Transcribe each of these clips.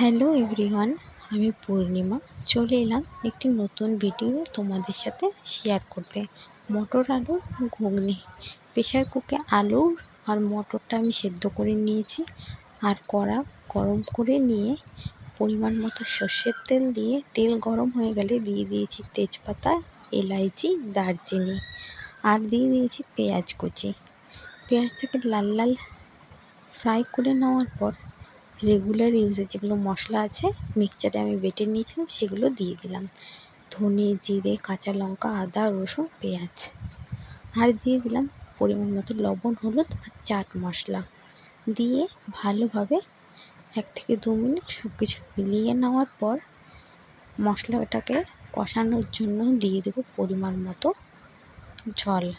Hello everyone, আমি পূর্ণিমা। চলে এলাম একটি নতুন ভিডিও তোমাদের সাথে শেয়ার করতে। মটর আলুর ঘুগনি। প্রেশার কুকে আলু আর মটরটা আমি সেদ্ধ করে নিয়েছি আর কড়া গরম করে নিয়ে পরিমাণ মতো সর্ষের তেল দিয়ে, তেল গরম হয়ে গেলে দিয়ে দিয়েছি তেজপাতা, এলাইচি, দারচিনি আর দিয়ে দিয়েছি পেঁয়াজ কুচি। পেঁয়াজটাকে লাল লাল ফ্রাই করে নেওয়ার পর রেগুলার ইউজের যেগুলো মশলা আছে মিক্সচারে আমি বেটে নিয়েছিলাম, সেগুলো দিয়ে দিলাম। ধনে, জিরে, কাঁচা লঙ্কা, আদা, রসুন, পেঁয়াজ। আর দিয়ে দিলাম পরিমাণ মতো লবণ, হলুদ আর চাট মশলা। দিয়ে ভালোভাবে এক থেকে দু মিনিট সব কিছু মিলিয়ে নেওয়ার পর মশলাটাকে কষানোর জন্য দিয়ে দেবো পরিমাণ মতো জল।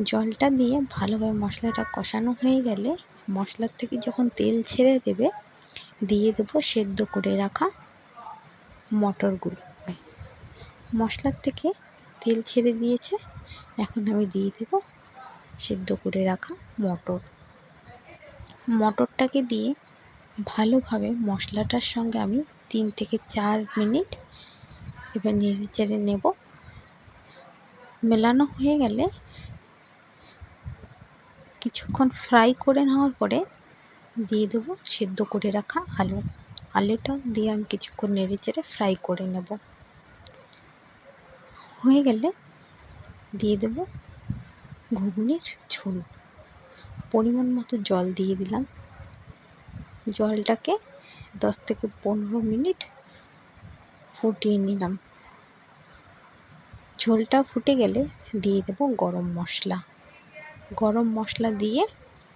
জলটা দিয়ে ভালোভাবে মশলাটা কষানো হয়ে গেলে মশলার থেকে যখন তেল ছেড়ে দেবে, দিয়ে দেবো সেদ্ধ করে রাখা মটরগুলো। মশলার থেকে তেল ছেড়ে দিয়েছে, এখন আমি দিয়ে দেবো সেদ্ধ করে রাখা মটর। মটরটাকে দিয়ে ভালোভাবে মশলাটার সঙ্গে আমি তিন থেকে চার মিনিট এবার নেড়ে চেড়ে নেব। মেলানো হয়ে গেলে কিছুক্ষণ ফ্রাই করে নেওয়ার পরে দিয়ে দেবো সেদ্ধ করে রাখা আলু। আলুটা দিয়ে আমি কিছুক্ষণ নেড়ে চেড়ে ফ্রাই করে নেব। হয়ে গেলে দিয়ে দেব ঘুগনির ঝোল। পরিমাণ মতো জল দিয়ে দিলাম। জলটাকে দশ থেকে পনেরো মিনিট ফুটিয়ে নিলাম। ঝোলটা ফুটে গেলে দিয়ে দেব গরম মশলা। গরম মশলা দিয়ে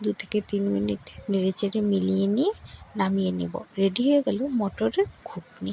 দু থেকে তিন মিনিট নেড়ে চেড়ে মিলিয়ে নিয়ে নামিয়ে নেব। রেডি হয়ে গেল মটরের ঘুগনি।